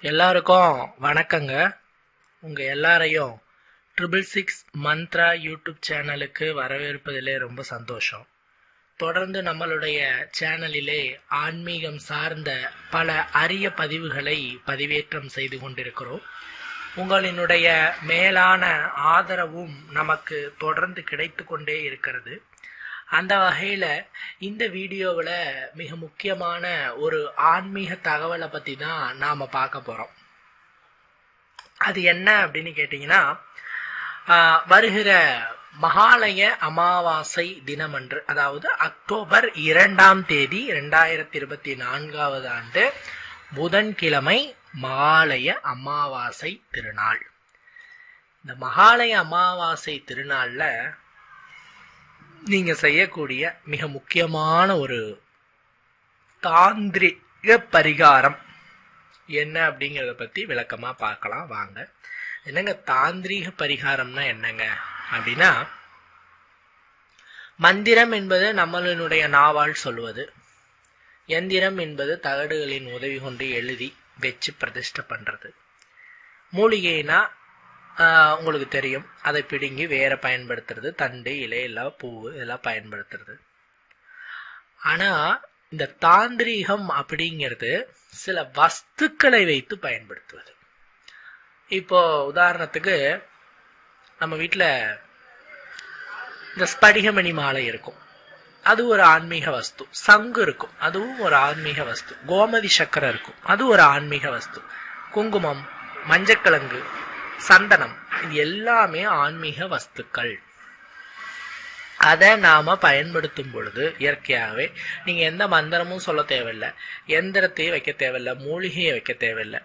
எல்லாருக்கும் வணக்கங்க. உங்கள் எல்லாரையும் ட்ரிபிள் சிக்ஸ் மந்த்ரா யூடியூப் சேனலுக்கு வரவேற்பதிலே ரொம்ப சந்தோஷம். தொடர்ந்து நம்மளுடைய சேனலிலே ஆன்மீகம் சார்ந்த பல அரிய பதிவுகளை பதிவேற்றம் செய்து கொண்டிருக்கிறோம். உங்களினுடைய மேலான ஆதரவும் நமக்கு தொடர்ந்து கிடைத்து கொண்டே இருக்கிறது. அந்த வகையில் இந்த வீடியோவில் மிக முக்கியமான ஒரு ஆன்மீக தகவலை பற்றி தான் நாம் பார்க்க போகிறோம் அது என்ன அப்படின்னு கேட்டிங்கன்னா வருகிற மகாலய அமாவாசை தினமன்று அதாவது அக்டோபர் இரண்டாம் தேதி ரெண்டாயிரத்தி இருபத்தி நான்காவது ஆண்டு புதன்கிழமை மகாலய அமாவாசை திருநாள். இந்த மகாலய அமாவாசை திருநாளில் நீங்க செய்யக்கூடிய மிக முக்கியமான ஒரு தாந்திரிக பரிகாரம். என்ன அப்படிங்கிறத பத்தி விளக்கமா பார்க்கலாம் வாங்க. என்னங்க தாந்திரீக பரிகாரம்னா என்னங்க அப்படின்னா மந்திரம் என்பது நம்மளினுடைய நாவால் சொல்வது. எந்திரம் என்பது தகடுகளின் உதவி கொண்டு எழுதி வச்சு பிரதிஷ்டை பண்றது. மூலிகைனா உங்களுக்கு தெரியும். அதை பிடுங்கி வேற பயன்படுத்துறது. தண்டு இலை எல்லாம் பூ இதெல்லாம் பயன்படுத்துறது. ஆனால் இந்த தாந்திரீகம் அப்படிங்கிறது சில வஸ்துக்களை வைத்து பயன்படுத்துவது. இப்போ உதாரணத்துக்கு நம்ம வீட்டில் இந்த ஸ்படிகமணி மாலை இருக்கும். அது ஒரு ஆன்மீக வஸ்து. சங்கு இருக்கும். அதுவும் ஒரு ஆன்மீக வஸ்து. கோமதி சக்கரை இருக்கும். அது ஒரு ஆன்மீக வஸ்து. குங்குமம் மஞ்சக்கிழங்கு சந்தனம். இது எல்லாமே ஆன்மீக வஸ்துக்கள். அதை நாம் பயன்படுத்தும் பொழுது இயற்கையாகவே நீங்கள் எந்த மந்திரமும் சொல்ல தேவையில்லை எந்திரத்தையும் வைக்க தேவையில்லை மூலிகையை வைக்க தேவையில்லை.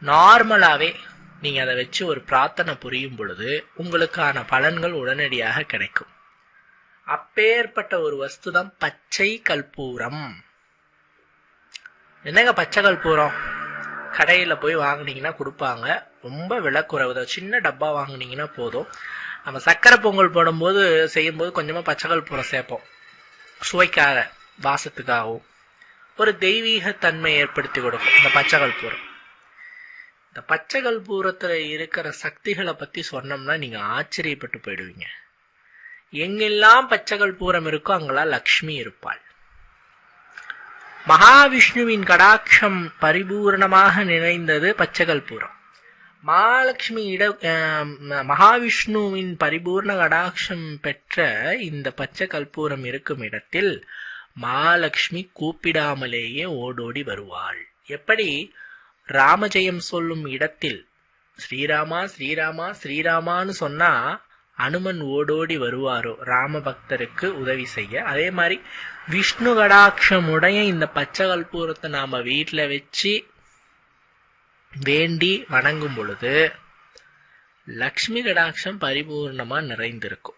நார்மலாகவே நீங்கள் அதை வச்சு ஒரு பிரார்த்தனை புரியும் பொழுது உங்களுக்கான பலன்கள் உடனடியாக கிடைக்கும். அப்பேற்பட்ட ஒரு வஸ்து தான் பச்சை கற்பூரம். என்னங்க பச்சை கற்பூரம்? கடையில் போய் வாங்கினீங்கன்னா கொடுப்பாங்க. ரொம்ப விலை குறைவு தான் சின்ன டப்பா வாங்கினீங்கன்னா போதும். நம்ம சக்கரை பொங்கல் போடும்போது செய்யும்போது கொஞ்சமாக பச்சைகள் கற்பூரம் சேர்ப்போம். சுவைக்காக வாசத்துக்காகவும். ஒரு தெய்வீக தன்மை ஏற்படுத்தி கொடுக்கும். இந்த பச்சைகள் பூரம். இந்த பச்சைகள் பூரத்தில் இருக்கிற சக்திகளை பற்றி சொன்னோம்னா நீங்கள் ஆச்சரியப்பட்டு போயிடுவீங்க. எங்கெல்லாம் பச்சைகள் பூரம் இருக்கோ அங்கெல்லாம் லக்ஷ்மி இருப்பாள். மகாவிஷ்ணுவின் கடாட்சம் பரிபூரணமாக நிறைந்தது பச்சைகள் பூரம். மகாலட்சுமி இட மகாவிஷ்ணுவின் பரிபூர்ண கடாட்சம் பெற்ற இந்த பச்சை கற்பூரம் இருக்கும் இடத்தில் மகாலட்சுமி கூப்பிடாமலேயே ஓடோடி வருவாள். எப்படி? ராமஜெயம் சொல்லும் இடத்தில். ஸ்ரீராமா ஸ்ரீராமா ஸ்ரீராமான்னு சொன்னா அனுமன் ஓடோடி வருவாரோ? ராம பக்தருக்கு உதவி செய்ய. அதே மாதிரி விஷ்ணு கடாட்சமுடைய இந்த பச்சை கற்பூரத்தை நாம வீட்டில் வச்சு வேண்டி வணங்கும் பொழுது லக்ஷ்மி கடாட்சம் பரிபூர்ணமா நிறைந்திருக்கும்.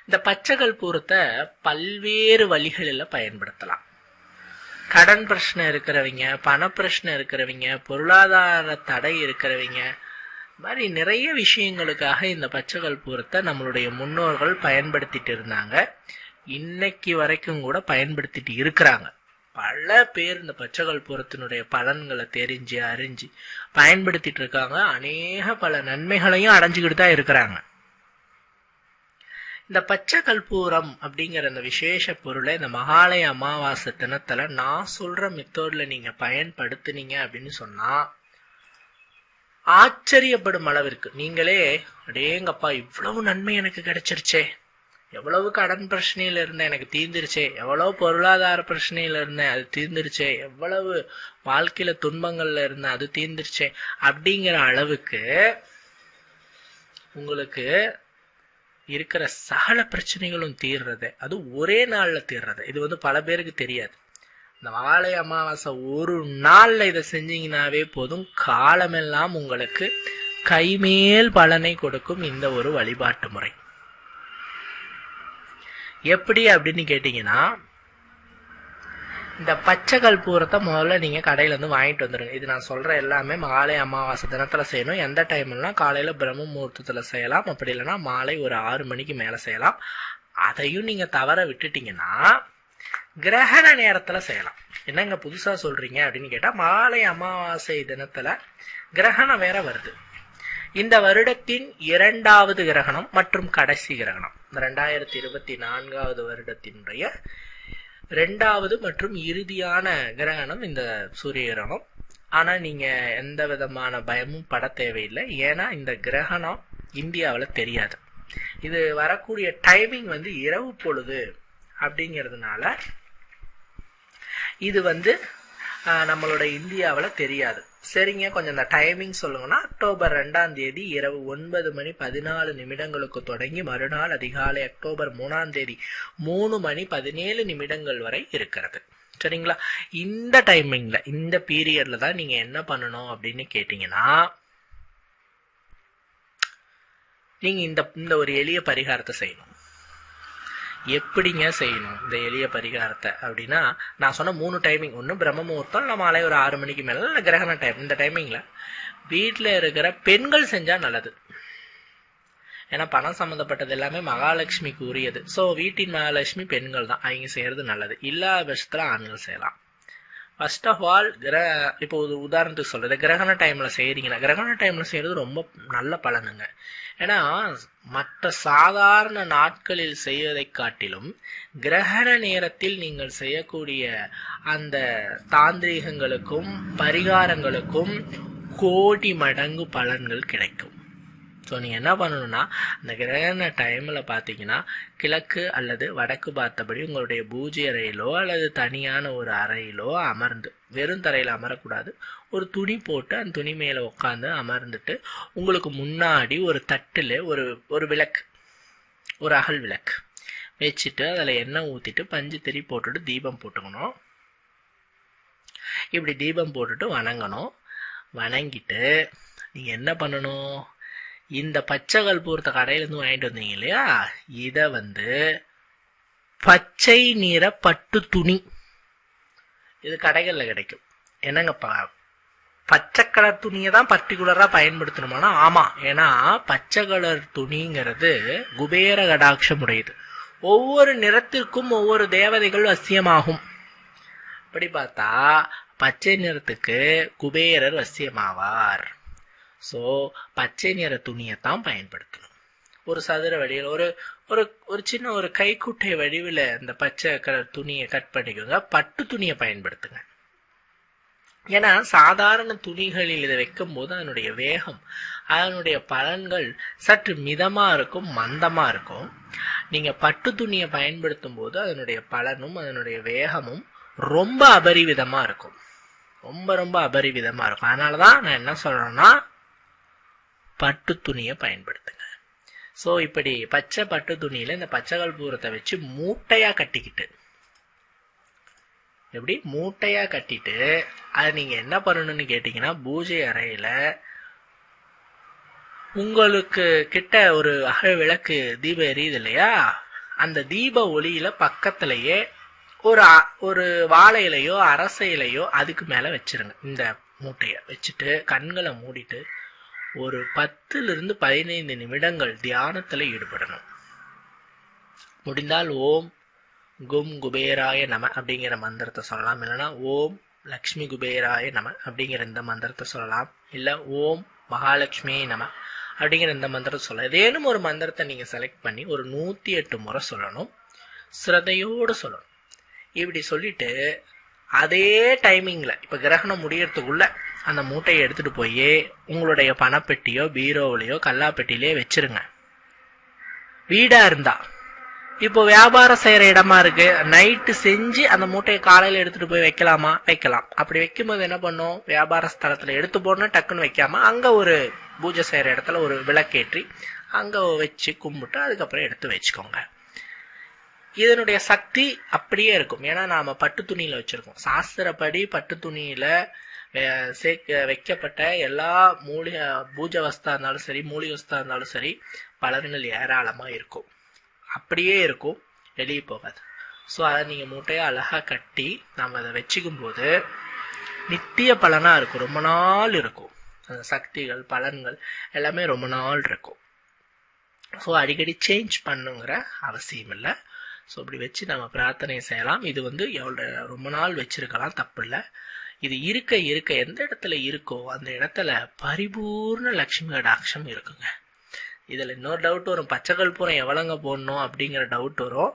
இந்த பச்சை கற்பூரத்தை பல்வேறு வழிகளில் பயன்படுத்தலாம். கடன் பிரச்சனை இருக்கிறவங்க பண பிரச்சனை இருக்கிறவங்க பொருளாதார தடை இருக்கிறவங்க மாதிரி நிறைய விஷயங்களுக்காக இந்த பச்சை கற்பூரத்தை நம்மளுடைய முன்னோர்கள் பயன்படுத்திட்டு இருந்தாங்க. இன்னைக்கு வரைக்கும் கூட பயன்படுத்திட்டு இருக்கிறாங்க. பல பேர் இந்த பச்சை கற்பூரத்தினுடைய பலன்களை தெரிஞ்சு அறிஞ்சு பயன்படுத்திட்டு இருக்காங்க அநேக பல நன்மைகளையும் அடைஞ்சுக்கிட்டு தான் இருக்கிறாங்க. இந்த பச்சை கற்பூரம் அப்படிங்கிற அந்த விசேஷ பொருளை இந்த மகாலய அமாவாசை தினத்துல நான் சொல்ற மெத்தோட்ல நீங்க பயன்படுத்துனீங்க அப்படின்னு சொன்னா ஆச்சரியப்படும் அளவிற்கு நீங்களே அடேங்கப்பா இவ்வளவு நன்மை எனக்கு கிடைச்சிருச்சே. எவ்வளவு கடன் பிரச்சனையில இருந்தேன் எனக்கு தீர்ந்துருச்சே. எவ்வளோ பொருளாதார பிரச்சனையில் இருந்தேன் அது தீர்ந்துருச்சே. எவ்வளவு வாழ்க்கையில் துன்பங்களில் இருந்தேன் அது தீர்ந்துருச்சே. அப்படிங்கிற அளவுக்கு உங்களுக்கு இருக்கிற சகல பிரச்சனைகளும் தீர்றது. அது ஒரே நாளில் தீர்றது. இது வந்து பல பேருக்கு தெரியாது. இந்த வாழை அமாவாசை ஒரு நாளில் இதை செஞ்சீங்கன்னாவே போதும். காலமெல்லாம் உங்களுக்கு கைமேல் பலனை கொடுக்கும் இந்த ஒரு வழிபாட்டு முறை. எப்படி அப்படின்னு கேட்டிங்கன்னா இந்த பச்சை கற்பூரத்தை முதல்ல நீங்கள் கடையிலேருந்து வாங்கிட்டு வந்துடுங்க இது நான் சொல்கிற எல்லாமே மாலை அமாவாசை தினத்தில் செய்யணும். எந்த டைம்லாம் காலையில் பிரம்ம முகூர்த்தத்தில் செய்யலாம். அப்படி இல்லைன்னா மாலை ஒரு ஆறு மணிக்கு மேலே செய்யலாம். அதையும் நீங்கள் தவற விட்டுட்டிங்கன்னா கிரகண நேரத்தில் செய்யலாம். என்னங்க புதுசாக சொல்கிறீங்க அப்படின்னு கேட்டால் மாலை அமாவாசை தினத்தில் கிரகணம் வேற வருது. இந்த வருடத்தின் இரண்டாவது கிரகணம் மற்றும் கடைசி கிரகணம். ரெண்டாயிரத்தி இருபத்தி நான்காவது வருடத்தினுடைய ரெண்டாவது மற்றும் இறுதியான கிரகணம் இந்த சூரிய கிரகணம் ஆனால் நீங்கள் எந்த விதமான பயமும் பட தேவையில்லை. ஏன்னா இந்த கிரகணம் இந்தியாவில் தெரியாது. இது வரக்கூடிய டைமிங் வந்து இரவு பொழுது அப்படிங்கிறதுனால இது வந்து நம்மளோட இந்தியாவில் தெரியாது. சரிங்க கொஞ்சம் இந்த டைமிங் சொல்லுங்கன்னா அக்டோபர் ரெண்டாம் தேதி இரவு ஒன்பது மணி பதினாலு நிமிடங்களுக்கு தொடங்கி மறுநாள் அதிகாலை அக்டோபர் மூணாம் தேதி மூணு மணி பதினேழு நிமிடங்கள் வரை இருக்கிறது. சரிங்களா? இந்த டைமிங்ல இந்த பீரியட்ல தான் நீங்க என்ன பண்ணணும் அப்படின்னு கேட்டீங்கன்னா நீங்க இந்த இந்த ஒரு எளிய பரிகாரத்தை செய்யணும். எப்படிங்க செய்யணும்? இந்த எளிய பரிகாரத்தை. அப்படின்னா நான் சொன்ன மூணு டைமிங் ஒன்று பிரம்ம முகூர்த்தம் இல்லை மாலை ஒரு ஆறு மணிக்கு மேலே இல்லை கிரகண டைம் இந்த டைமிங்கில் வீட்டில் இருக்கிற பெண்கள் செஞ்சால் நல்லது. ஏன்னா பணம் சம்மந்தப்பட்டது எல்லாமே மகாலட்சுமிக்கு உரியது ஸோ வீட்டின் மகாலட்சுமி பெண்கள் தான் அவங்க செய்கிறது நல்லது. இல்லாத பட்சத்தில் ஆண்கள் செய்யலாம். ஃபர்ஸ்ட் ஆஃப் ஆல் கிர இப்போ ஒரு உதாரணத்துக்கு சொல்கிறது கிரகண டைமில் செய்கிறீங்கன்னா கிரகண டைமில் செய்கிறது ரொம்ப நல்ல பலனுங்க. ஏன்னா மற்ற சாதாரண நாட்களில் செய்வதை காட்டிலும் கிரகண நேரத்தில் நீங்கள் செய்யக்கூடிய அந்த தாந்திரீகங்களுக்கும் பரிகாரங்களுக்கும் கோடி மடங்கு பலன்கள் கிடைக்கும். ஸோ நீங்கள் என்ன பண்ணணும்னா அந்த கிரகண டைமில் பார்த்தீங்கன்னா கிழக்கு அல்லது வடக்கு பார்த்தபடி உங்களுடைய பூஜை அறையிலோ அல்லது தனியான ஒரு அறையிலோ அமர்ந்து வெறும் தரையில் அமரக்கூடாது. ஒரு துணி போட்டு அந்த துணி மேலே உட்காந்து அமர்ந்துட்டு உங்களுக்கு முன்னாடி ஒரு தட்டில் ஒரு ஒரு விளக்கு ஒரு அகல் விளக்கு வச்சுட்டு அதில் எண்ணெய் ஊற்றிட்டு பஞ்சு திரி போட்டுட்டு தீபம் போட்டுக்கணும். இப்படி தீபம் போட்டுட்டு வணங்கணும். வணங்கிட்டு நீங்கள் என்ன பண்ணணும்? இந்த பச்சை கற்பூரத்தை கடையிலேருந்து வாங்கிட்டு வந்தீங்க இல்லையா? இதை வந்து பச்சை நிற பட்டு துணி. இது கடைகளில் கிடைக்கும். என்னங்க பச்சை கலர் துணியை தான் பர்டிகுலராக பயன்படுத்தணுமானா? ஆமாம் ஏன்னா பச்சை கலர் துணிங்கிறது குபேர கடாட்சம் உடையது ஒவ்வொரு நிறத்திற்கும் ஒவ்வொரு தேவதைகள் வசியமாகும். அப்படி பார்த்தா பச்சை நிறத்துக்கு குபேரர் வசியமாவார். ஸோ பச்சை நிற துணியை தான் பயன்படுத்தணும். ஒரு சதுர வடிவில் ஒரு ஒரு ஒரு சின்ன ஒரு கைக்குட்டை வடிவில் இந்த பச்சை கலர் துணியை கட் பண்ணிக்கோங்க. பட்டு துணியை பயன்படுத்துங்க. ஏன்னா சாதாரண துணிகளில் இதை வைக்கும்போது அதனுடைய வேகம் அதனுடைய பலன்கள் சற்று மிதமாக இருக்கும் மந்தமாக இருக்கும். நீங்கள் பட்டு துணியை பயன்படுத்தும் போது அதனுடைய பலனும் அதனுடைய வேகமும் ரொம்ப அபரிவிதமாக இருக்கும். ரொம்ப ரொம்ப அபரிவிதமாக இருக்கும். அதனாலதான் நான் என்ன சொல்கிறேன்னா பட்டு துணியை பயன்படுத்துங்க. ஸோ இப்படி பச்சை பட்டு துணியில் இந்த பச்சை கற்பூரத்தை வச்சு மூட்டையாக கட்டிக்கிட்டு எப்படி? மூட்டையாக கட்டிட்டு அதை நீங்கள் என்ன பண்ணணும்னு கேட்டிங்கன்னா பூஜை அறையில் உங்களுக்கு கிட்ட ஒரு அகழ் விளக்கு தீபம் எரியுது இல்லையா? அந்த தீப ஒளியில் பக்கத்துலேயே ஒரு ஒரு வாழை இலையோ அரச இலையோ அதுக்கு மேலே வச்சிருங்க. இந்த மூட்டையை வச்சுட்டு கண்களை மூடிட்டு ஒரு பத்திலிருந்து பதினைந்து நிமிடங்கள் தியானத்தில் ஈடுபடணும். முடிந்தால் ஓம் கும் குபேராய நம அப்படிங்கிற மந்திரத்தை சொல்லலாம். இல்லைன்னா ஓம் லக்ஷ்மி குபேராய நம அப்படிங்கிற இந்த மந்திரத்தை சொல்லலாம். இல்லை ஓம் மகாலட்சுமியை நம அப்படிங்கிற இந்த மந்திரத்தை சொல்லலாம். ஏதேனும் ஒரு மந்திரத்தை நீங்கள் செலக்ட் பண்ணி ஒரு நூற்றி எட்டு முறை சொல்லணும். சிரதையோடு சொல்லணும். இப்படி சொல்லிட்டு அதே டைமிங்கில் இப்போ கிரகணம் முடியறதுக்குள்ளே அந்த மூட்டையை எடுத்துட்டு போய் உங்களுடைய பணப்பெட்டியோ பீரோவிலையோ கல்லாப்பெட்டிலையோ வச்சிருங்க. வீடா இருந்தா. இப்போ வியாபாரம் செய்யற இடமா இருக்கு. நைட்டு செஞ்சு அந்த மூட்டையை காலையில எடுத்துட்டு போய் வைக்கலாமா? வைக்கலாம். அப்படி வைக்கும்போது என்ன பண்ணும்? வியாபார ஸ்தலத்துல எடுத்து போடணும் டக்குன்னு வைக்காம அங்கே ஒரு பூஜை செய்யற இடத்துல ஒரு விளக்கேற்றி அங்க வச்சு கும்பிட்டு அதுக்கப்புறம் எடுத்து வச்சுக்கோங்க. இதனுடைய சக்தி அப்படியே இருக்கும். ஏன்னா நாம பட்டு துணியில வச்சிருக்கோம். சாஸ்திரப்படி பட்டு துணியில சேர்க்க வைக்கப்பட்ட எல்லா மூலிகை பூஜை வஸ்தா இருந்தாலும் சரி மூலிகை வஸ்தா இருந்தாலும் சரி பலன்கள் ஏராளமாக இருக்கும். அப்படியே இருக்கும். வெளியே போகாது. ஸோ அதை நீங்கள் மூட்டையை அழகாக கட்டி நம்ம அதை வச்சுக்கும் போது நித்திய பலனாக இருக்கும். ரொம்ப நாள் இருக்கும். அந்த சக்திகள் பலன்கள் எல்லாமே ரொம்ப நாள் இருக்கும். ஸோ அடிக்கடி சேஞ்ச் பண்ணுங்கிற அவசியம் இல்லை. ஸோ இப்படி வச்சு நம்ம பிரார்த்தனை செய்யலாம். இது வந்து எவ்வளோ ரொம்ப நாள் வச்சுருக்கலாம். தப்பு இல்லை இது இருக்க இருக்க எந்த இடத்துல இருக்கோ அந்த இடத்துல பரிபூர்ண லக்ஷ்மியோட அக்ஷம் இருக்குங்க. இதில் இன்னொரு டவுட் வரும். பச்சை கற்பூரம் எவ்வளோங்க போடணும் அப்படிங்கிற டவுட் வரும்.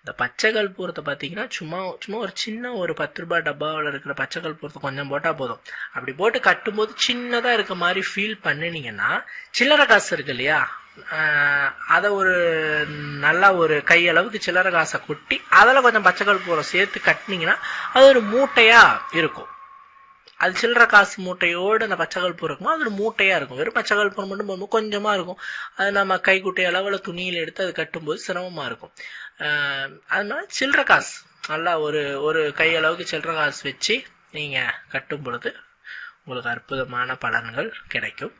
இந்த பச்சை கற்பூரத்தை பார்த்தீங்கன்னா சும்மா சும்மா ஒரு சின்ன ஒரு பத்து ரூபாய் டப்பாவில் இருக்கிற பச்சை கற்பூரத்தை கொஞ்சம் போட்டால் போதும். அப்படி போட்டு கட்டும்போது சின்னதாக இருக்க மாதிரி ஃபீல் பண்ணினீங்கன்னா சில்லறை காசு இருக்கு இல்லையா? அதை ஒரு நல்லா ஒரு கையளவுக்கு சில்லறை காசை கொட்டி அதில் கொஞ்சம் பச்சை கற்பூரம் சேர்த்து கட்டினீங்கன்னா அது ஒரு மூட்டையாக இருக்கும். அது சில்லற காசு மூட்டையோடு அந்த பச்சை கற்பூரம் இருக்குமோ அது ஒரு மூட்டையாக இருக்கும். வெறும் பச்சை கற்பூரம் மட்டும் போகும்போது கொஞ்சமாக இருக்கும். அது நம்ம கைக்குட்டை அளவில் துணியில் எடுத்து அது கட்டும்போது சிரமமாக இருக்கும். அதனால் அதனால காசு. நல்லா ஒரு ஒரு கையளவுக்கு சில்லற காசு வச்சு நீங்கள் கட்டும் பொழுது உங்களுக்கு அற்புதமான பலன்கள் கிடைக்கும்.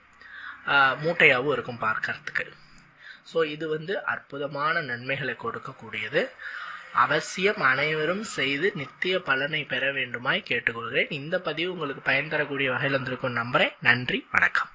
மூட்டையாகவும் இருக்கும் பார்க்கறதுக்கு. ஸோ இது வந்து அற்புதமான நன்மைகளை கொடுக்கக்கூடியது. அவசியம் அனைவரும் செய்து நித்திய பலனை பெற வேண்டுமாய் கேட்டுக்கொள்கிறேன். இந்த பதிவு உங்களுக்கு பயன் தரக்கூடிய வகையில் வந்திருக்கும் நம்புறேன். நன்றி வணக்கம்.